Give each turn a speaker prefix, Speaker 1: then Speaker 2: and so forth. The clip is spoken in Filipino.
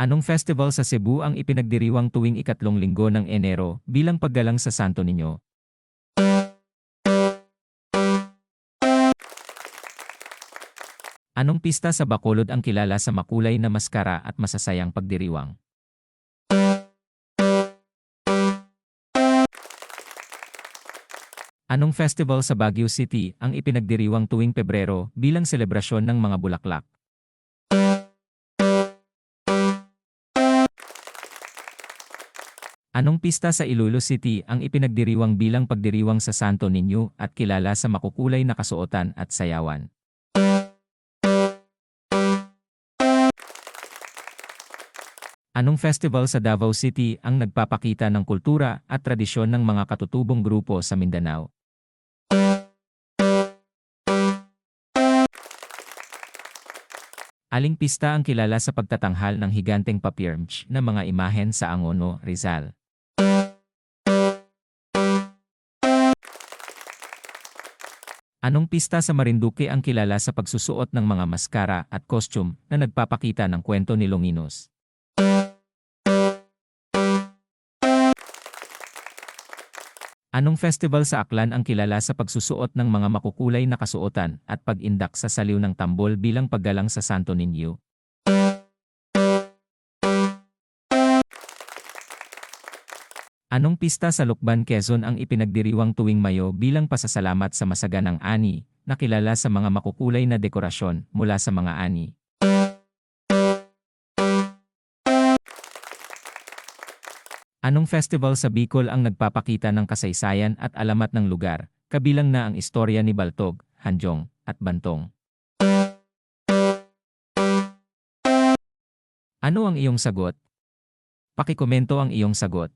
Speaker 1: Anong festival sa Cebu ang ipinagdiriwang tuwing ikatlong linggo ng Enero bilang paggalang sa Santo Niño? Anong pista sa Bacolod ang kilala sa makulay na maskara at masasayang pagdiriwang? Anong festival sa Baguio City ang ipinagdiriwang tuwing Pebrero bilang selebrasyon ng mga bulaklak? Anong pista sa Iloilo City ang ipinagdiriwang bilang pagdiriwang sa Santo Niño at kilala sa makukulay na kasuotan at sayawan? Anong festival sa Davao City ang nagpapakita ng kultura at tradisyon ng mga katutubong grupo sa Mindanao? Aling pista ang kilala sa pagtatanghal ng higanteng papyrmch na mga imahen sa Angono, Rizal? Anong pista sa Marinduque ang kilala sa pagsusuot ng mga maskara at costume na nagpapakita ng kwento ni Longinos? Anong festival sa Aklan ang kilala sa pagsusuot ng mga makukulay na kasuotan at pag-indak sa saliw ng tambol bilang paggalang sa Santo Niño? Anong pista sa Lukban, Quezon ang ipinagdiriwang tuwing Mayo bilang pasasalamat sa masaganang ani, na kilala sa mga makukulay na dekorasyon mula sa mga ani? Anong festival sa Bicol ang nagpapakita ng kasaysayan at alamat ng lugar, kabilang na ang istorya ni Baltog, Hanjong, at Bantong? Ano ang iyong sagot? Pakikomento ang iyong sagot.